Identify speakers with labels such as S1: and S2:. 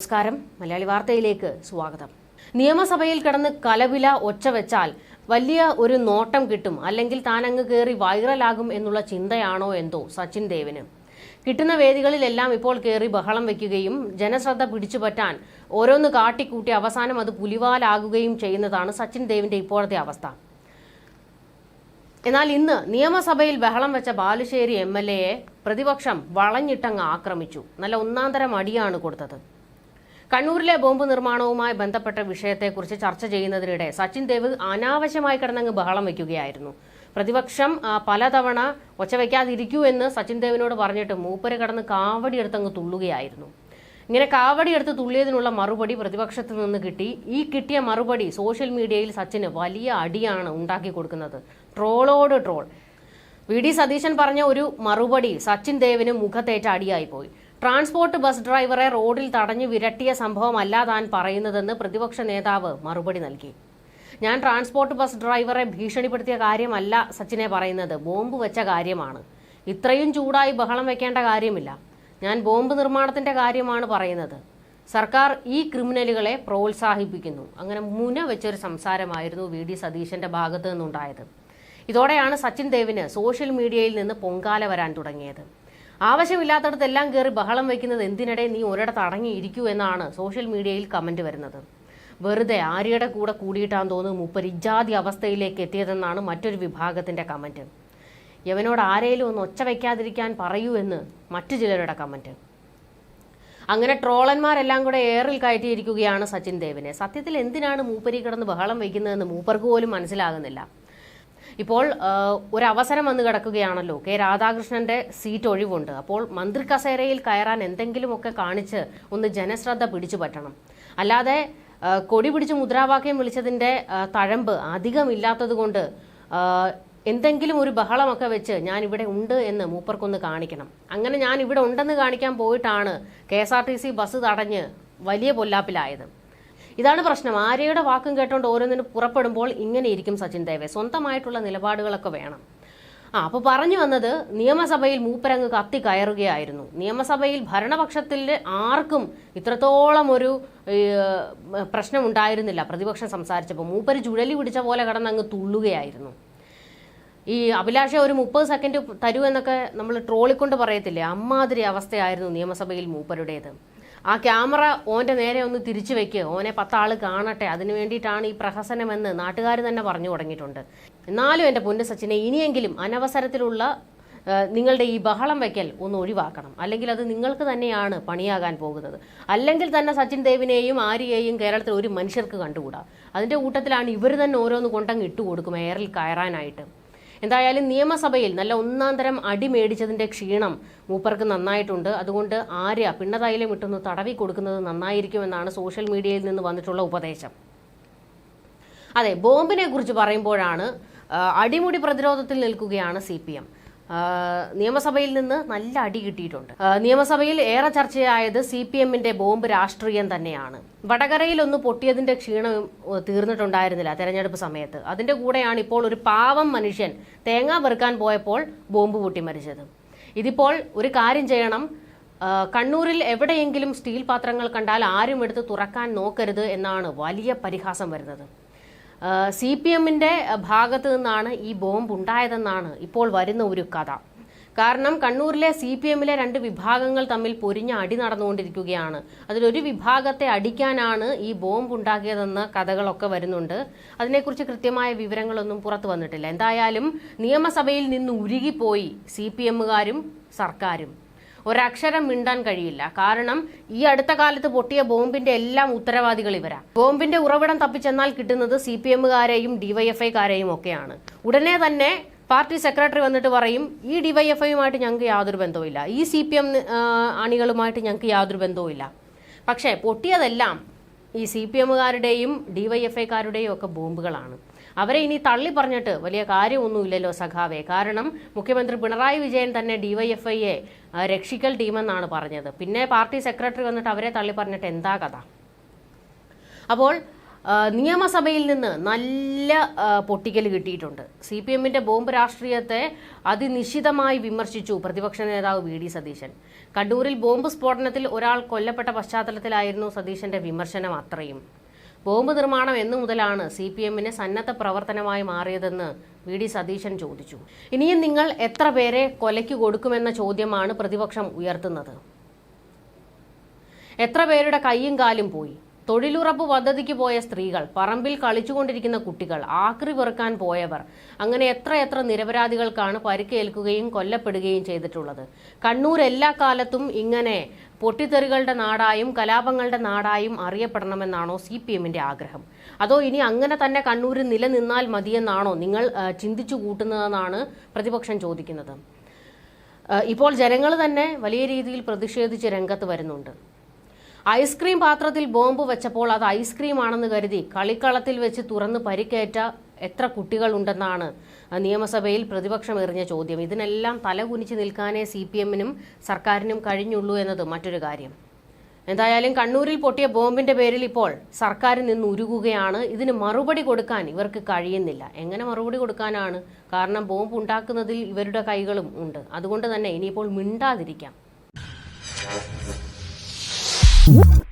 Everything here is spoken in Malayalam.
S1: നമസ്കാരം. മലയാളി വാർത്തയിലേക്ക് സ്വാഗതം. നിയമസഭയിൽ കിടന്ന് കലവില ഒച്ച വെച്ചാൽ വലിയ ഒരു നോട്ടം കിട്ടും. അല്ലെങ്കിൽ താൻ അങ്ങ് കയറി വൈറലാകും എന്നുള്ള ചിന്തയാണോ എന്തോ സച്ചിൻ ദേവിന്. കിട്ടുന്ന വേദികളിലെല്ലാം ഇപ്പോൾ കയറി ബഹളം വെക്കുകയും ജനശ്രദ്ധ പിടിച്ചുപറ്റാൻ ഓരോന്ന് കാട്ടിക്കൂട്ടി അവസാനം അത് പുലിവാലാകുകയും ചെയ്യുന്നതാണ് സച്ചിൻ ദേവിന്റെ ഇപ്പോഴത്തെ അവസ്ഥ. എന്നാൽ ഇന്ന് നിയമസഭയിൽ ബഹളം വെച്ച ബാലുശ്ശേരി എം എൽ എയെ പ്രതിപക്ഷം വളഞ്ഞിട്ടങ്ങ് ആക്രമിച്ചു. നല്ല ഒന്നാന്തരം അടിയാണ് കൊടുത്തത്. കണ്ണൂരിലെ ബോംബ് നിർമ്മാണവുമായി ബന്ധപ്പെട്ട വിഷയത്തെക്കുറിച്ച് ചർച്ച ചെയ്യുന്നതിനിടെ സച്ചിൻ ദേവ് അനാവശ്യമായി കിടന്നങ്ങ് ബഹളം വയ്ക്കുകയായിരുന്നു. പ്രതിപക്ഷം പലതവണ ഒച്ചവെക്കാതിരിക്കൂ എന്ന് സച്ചിൻ ദേവിനോട് പറഞ്ഞിട്ട് മൂപ്പര് കടന്ന് കാവടി എടുത്തങ്ങ് തുള്ളുകയായിരുന്നു. ഇങ്ങനെ കാവടി എടുത്ത് തുള്ളിയതിനുള്ള മറുപടി പ്രതിപക്ഷത്ത് നിന്ന് കിട്ടി. ഈ കിട്ടിയ മറുപടി സോഷ്യൽ മീഡിയയിൽ സച്ചിന് വലിയ അടിയാണ് ഉണ്ടാക്കി കൊടുക്കുന്നത്. ട്രോളോട് ട്രോൾ. വി. ഡി. സതീശൻ പറഞ്ഞ ഒരു മറുപടി സച്ചിൻ ദേവിന് മുഖത്തേറ്റ അടിയായി പോയി. ട്രാൻസ്പോർട്ട് ബസ് ഡ്രൈവറെ റോഡിൽ തടഞ്ഞു വിരട്ടിയ സംഭവമല്ല താൻ പറയുന്നതെന്ന് പ്രതിപക്ഷ നേതാവ് മറുപടി നൽകി. ഞാൻ ട്രാൻസ്പോർട്ട് ബസ് ഡ്രൈവറെ ഭീഷണിപ്പെടുത്തിയ കാര്യമല്ല സച്ചിനെ പറയുന്നത്. ബോംബ് വെച്ച കാര്യമാണ്. ഇത്രയും ചൂടായി ബഹളം വെക്കേണ്ട കാര്യമില്ല. ഞാൻ ബോംബ് നിർമ്മാണത്തിന്റെ കാര്യമാണ് പറയുന്നത്. സർക്കാർ ഈ ക്രിമിനലുകളെ പ്രോത്സാഹിപ്പിക്കുന്നു. അങ്ങനെ മുന വെച്ചൊരു സംസാരമായിരുന്നു വി ഡി സതീശന്റെ ഭാഗത്തു നിന്നുണ്ടായത്. ഇതോടെയാണ് സച്ചിൻ ദേവിന് സോഷ്യൽ മീഡിയയിൽ നിന്ന് പൊങ്കാല വരാൻ തുടങ്ങിയത്. ആവശ്യമില്ലാത്തടത്തെല്ലാം കയറി ബഹളം വയ്ക്കുന്നത് എന്തിനിടെ നീ ഒരിടത്ത് അടങ്ങിയിരിക്കൂ എന്നാണ് സോഷ്യൽ മീഡിയയിൽ കമന്റ് വരുന്നത്. വെറുതെ ആര്യയുടെ കൂടെ കൂടിയിട്ടാന്ന് തോന്നുന്നു മുപ്പർ ഇജാതി അവസ്ഥയിലേക്ക് എത്തിയതെന്നാണ് മറ്റൊരു വിഭാഗത്തിന്റെ കമന്റ്. യവനോട് ആരെയും ഒന്ന് ഒച്ച വയ്ക്കാതിരിക്കാൻ പറയൂ എന്ന് മറ്റു ചിലരുടെ കമന്റ്. അങ്ങനെ ട്രോളന്മാരെല്ലാം കൂടെ ഏറിൽ കയറ്റിയിരിക്കുകയാണ് സച്ചിൻ ദേവിനെ. സത്യത്തിൽ എന്തിനാണ് മൂപ്പരി കിടന്ന് ബഹളം വയ്ക്കുന്നതെന്ന് മൂപ്പർക്ക് പോലും മനസ്സിലാകുന്നില്ല. ഇപ്പോൾ ഒരവസരം വന്ന് കിടക്കുകയാണല്ലോ. കെ. രാധാകൃഷ്ണന്റെ സീറ്റ് ഒഴിവുണ്ട്. അപ്പോൾ മന്ത്രി കസേരയിൽ കയറാൻ എന്തെങ്കിലുമൊക്കെ കാണിച്ച് ഒന്ന് ജനശ്രദ്ധ പിടിച്ചു പറ്റണം. അല്ലാതെ കൊടി പിടിച്ച് മുദ്രാവാക്യം വിളിച്ചതിന്റെ തഴമ്പ് അധികമില്ലാത്തത് കൊണ്ട് എന്തെങ്കിലും ഒരു ബഹളമൊക്കെ വെച്ച് ഞാൻ ഇവിടെ ഉണ്ട് എന്ന് മൂപ്പർക്കൊന്ന് കാണിക്കണം. അങ്ങനെ ഞാൻ ഇവിടെ ഉണ്ടെന്ന് കാണിക്കാൻ പോയിട്ടാണ് K. S. R. T. C. Bus തടഞ്ഞ് വലിയ പൊല്ലാപ്പിലായത്. ഇതാണ് പ്രശ്നം. ആര്യയുടെ വാക്കും കേട്ടുകൊണ്ട് ഓരോന്നിനും പുറപ്പെടുമ്പോൾ ഇങ്ങനെ ഇരിക്കും സച്ചിൻ ദേവെ. സ്വന്തമായിട്ടുള്ള നിലപാടുകളൊക്കെ വേണം. ആ അപ്പോൾ പറഞ്ഞു വന്നത് നിയമസഭയിൽ മൂപ്പരങ്ങ് കത്തി കയറുകയായിരുന്നു. നിയമസഭയിൽ ഭരണപക്ഷത്തിൽ ആർക്കും ഇത്രത്തോളം ഒരു പ്രശ്നം ഉണ്ടായിരുന്നില്ല. പ്രതിപക്ഷം സംസാരിച്ചപ്പോൾ മൂപ്പര് ചുഴലി പിടിച്ച പോലെ കിടന്നങ്ങ് തുള്ളുകയായിരുന്നു. ഈ അഭിലാഷ ഒരു മുപ്പത് സെക്കൻഡ് തരൂ എന്നൊക്കെ നമ്മൾ ട്രോളിക്കൊണ്ട് പറയത്തില്ലേ? അമ്മാതിരി അവസ്ഥയായിരുന്നു നിയമസഭയിൽ മൂപ്പരുടേത്. ആ ക്യാമറ ഓന്റെ നേരെ ഒന്ന് തിരിച്ചു വെക്ക്. ഓനെ പത്താൾ കാണട്ടെ. അതിനു വേണ്ടിയിട്ടാണ് ഈ പ്രഹസനമെന്ന് നാട്ടുകാർ തന്നെ പറഞ്ഞു തുടങ്ങിയിട്ടുണ്ട്. എന്നാലും എന്റെ പൊന്നു സച്ചിനെ ഇനിയെങ്കിലും അനവസരത്തിലുള്ള നിങ്ങളുടെ ഈ ബഹളം വയ്ക്കൽ ഒന്ന് ഒഴിവാക്കണം. അല്ലെങ്കിൽ അത് നിങ്ങൾക്ക് തന്നെയാണ് പണിയാകാൻ പോകുന്നത്. അല്ലെങ്കിൽ തന്നെ സച്ചിൻ ദേവിനെയും ആര്യയെയും കേരളത്തിൽ ഒരു മനുഷ്യർക്ക് കണ്ടുകൂടാ? അതിന്റെ കൂട്ടത്തിലാണ് ഇവർ തന്നെ ഓരോന്ന് കൊണ്ടങ്ങ് ഇട്ടുകൊടുക്കും എയറിൽ കയറാനായിട്ട്. എന്തായാലും നിയമസഭയിൽ നല്ല ഒന്നാം തരം അടി മേടിച്ചതിന്റെ ക്ഷീണം മൂപ്പർക്ക് നന്നായിട്ടുണ്ട്. അതുകൊണ്ട് ആര്യ പിണ്ണതൈലം ഇട്ടൊന്ന് തടവി കൊടുക്കുന്നത് നന്നായിരിക്കുമെന്നാണ് സോഷ്യൽ മീഡിയയിൽ നിന്ന് വന്നിട്ടുള്ള ഉപദേശം. അതെ ബോംബിനെ കുറിച്ച് പറയുമ്പോഴാണ് അടിമുടി പ്രതിരോധത്തിൽ നിൽക്കുകയാണ് സി പി എം. നിയമസഭയിൽ നിന്ന് നല്ല അടി കിട്ടിയിട്ടുണ്ട്. നിയമസഭയിൽ ഏറെ ചർച്ചയായത് സി പി എമ്മിന്റെ ബോംബ് രാഷ്ട്രീയം തന്നെയാണ്. വടകരയിൽ ഒന്ന് പൊട്ടിയതിന്റെ ക്ഷീണം തീർന്നിട്ടുണ്ടായിരുന്നില്ല തെരഞ്ഞെടുപ്പ് സമയത്ത്. അതിന്റെ കൂടെയാണ് ഇപ്പോൾ ഒരു പാവം മനുഷ്യൻ തേങ്ങ വെറുക്കാൻ പോയപ്പോൾ ബോംബ് പൊട്ടി മരിച്ചത്. ഇതിപ്പോൾ ഒരു കാര്യം ചെയ്യണം. കണ്ണൂരിൽ എവിടെയെങ്കിലും സ്റ്റീൽ പാത്രങ്ങൾ കണ്ടാൽ ആരും എടുത്ത് തുറക്കാൻ നോക്കരുത് എന്നാണ് വലിയ പരിഹാസം വരുന്നത്. സി പി എമ്മിന്റെ ഭാഗത്ത് നിന്നാണ് ഈ ബോംബ് ഉണ്ടായതെന്നാണ് ഇപ്പോൾ വരുന്ന ഒരു കഥ. കാരണം കണ്ണൂരിലെ സി പി എമ്മിലെ രണ്ട് വിഭാഗങ്ങൾ തമ്മിൽ പൊരിഞ്ഞ അടി നടന്നുകൊണ്ടിരിക്കുകയാണ്. അതിലൊരു വിഭാഗത്തെ അടിക്കാനാണ് ഈ ബോംബ് ഉണ്ടാക്കിയതെന്ന കഥകളൊക്കെ വരുന്നുണ്ട്. അതിനെക്കുറിച്ച് കൃത്യമായ വിവരങ്ങളൊന്നും പുറത്തു വന്നിട്ടില്ല. എന്തായാലും നിയമസഭയിൽ നിന്ന് ഉരുകിപ്പോയി സി പി എമ്മുകാരും സർക്കാരും. ഒരക്ഷരം മിണ്ടാൻ കഴിയില്ല. കാരണം ഈ അടുത്ത കാലത്ത് പൊട്ടിയ ബോംബിന്റെ എല്ലാം ഉത്തരവാദികൾ ഇവരാ. ബോംബിന്റെ ഉറവിടം തപ്പിച്ചെന്നാൽ കിട്ടുന്നത് സി പി എമ്മുകാരെയും ഡിവൈഎഫ്ഐക്കാരെയും ഒക്കെയാണ്. ഉടനെ തന്നെ പാർട്ടി സെക്രട്ടറി വന്നിട്ട് പറയും ഈ ഡിവൈഎഫ്ഐയുമായിട്ട് ഞങ്ങൾക്ക് യാതൊരു ബന്ധവുമില്ല. ഈ സി പി എം അണികളുമായിട്ട് ഞങ്ങൾക്ക് യാതൊരു ബന്ധവുമില്ല. പക്ഷേ പൊട്ടിയതെല്ലാം ഈ സി പി എമ്മുകാരുടെയും ഡിവൈഎഫ്ഐക്കാരുടെയും ഒക്കെ ബോംബുകളാണ്. അവരെ ഇനി തള്ളി പറഞ്ഞിട്ട് വലിയ കാര്യമൊന്നുമില്ലല്ലോ സഖാവേ. കാരണം മുഖ്യമന്ത്രി പിണറായി വിജയൻ തന്നെ ഡിവൈഎഫ്ഐയെ രക്ഷിക്കൽ ടീമെന്നാണ് പറഞ്ഞത്. പിന്നെ പാർട്ടി സെക്രട്ടറി വന്നിട്ട് അവരെ തള്ളി പറഞ്ഞിട്ട് എന്താ കഥ? അപ്പോൾ നിയമസഭയിൽ നിന്ന് നല്ല പൊട്ടിക്കൽ കിട്ടിയിട്ടുണ്ട്. സി പി എമ്മിന്റെ ബോംബ് രാഷ്ട്രീയത്തെ അതിനിശിതമായി വിമർശിച്ചു പ്രതിപക്ഷ നേതാവ് വി ഡി സതീശൻ. കണ്ണൂരിൽ ബോംബ് സ്ഫോടനത്തിൽ ഒരാൾ കൊല്ലപ്പെട്ട പശ്ചാത്തലത്തിലായിരുന്നു സതീശന്റെ വിമർശനം അത്രയും. ബോംബ് നിർമ്മാണം എന്നു മുതലാണ് സി പി എമ്മിന് സന്നദ്ധ പ്രവർത്തനമായി മാറിയതെന്ന് വി ഡി സതീശൻ ചോദിച്ചു. ഇനിയും നിങ്ങൾ എത്ര പേരെ കൊലയ്ക്ക് കൊടുക്കുമെന്ന ചോദ്യമാണ് പ്രതിപക്ഷം ഉയർത്തുന്നത്. എത്ര പേരുടെ കൈയും കാലും പോയി. തൊഴിലുറപ്പ് പദ്ധതിക്ക് പോയ സ്ത്രീകൾ പറമ്പിൽ കളിച്ചുകൊണ്ടിരിക്കുന്ന കുട്ടികൾ ആക്രി വെറുക്കാൻ പോയവർ. അങ്ങനെ എത്ര എത്ര നിരപരാധികൾക്കാണ് പരിക്കേൽക്കുകയും കൊല്ലപ്പെടുകയും ചെയ്തിട്ടുള്ളത്. കണ്ണൂർ എല്ലാ കാലത്തും ഇങ്ങനെ പൊട്ടിത്തെറികളുടെ നാടായും കലാപങ്ങളുടെ നാടായും അറിയപ്പെടണമെന്നാണോ സി പി എമ്മിന്റെ ആഗ്രഹം? അതോ ഇനി അങ്ങനെ തന്നെ കണ്ണൂരിൽ നിലനിന്നാൽ മതിയെന്നാണോ നിങ്ങൾ ചിന്തിച്ചു കൂട്ടുന്നതെന്നാണ് പ്രതിപക്ഷം ചോദിക്കുന്നത്. ഇപ്പോൾ ജനങ്ങൾ തന്നെ വലിയ രീതിയിൽ പ്രതിഷേധിച്ച് രംഗത്ത് വരുന്നുണ്ട്. ഐസ്ക്രീം പാത്രത്തിൽ ബോംബ് വെച്ചപ്പോൾ അത് ഐസ്ക്രീം ആണെന്ന് കരുതി കളിക്കളത്തിൽ വെച്ച് തുറന്ന് പരിക്കേറ്റ എത്ര കുട്ടികളുണ്ടെന്നാണ് നിയമസഭയിൽ പ്രതിപക്ഷം എറിഞ്ഞ ചോദ്യം. ഇതിനെല്ലാം തലകുനിച്ച് നിൽക്കാനേ സി പി എമ്മിനും സർക്കാരിനും കഴിഞ്ഞുള്ളൂ എന്നത് മറ്റൊരു കാര്യം. എന്തായാലും കണ്ണൂരിൽ പൊട്ടിയ ബോംബിന്റെ പേരിൽ ഇപ്പോൾ സർക്കാരിൽ നിന്ന് ഉരുകുകയാണ്. ഇതിന് മറുപടി കൊടുക്കാൻ ഇവർക്ക് കഴിയുന്നില്ല. എങ്ങനെ മറുപടി കൊടുക്കാനാണ്? കാരണം ബോംബ് ഉണ്ടാക്കുന്നതിൽ ഇവരുടെ കൈകളും ഉണ്ട്. അതുകൊണ്ട് തന്നെ ഇനിയിപ്പോൾ മിണ്ടാതിരിക്കാം. Whoop!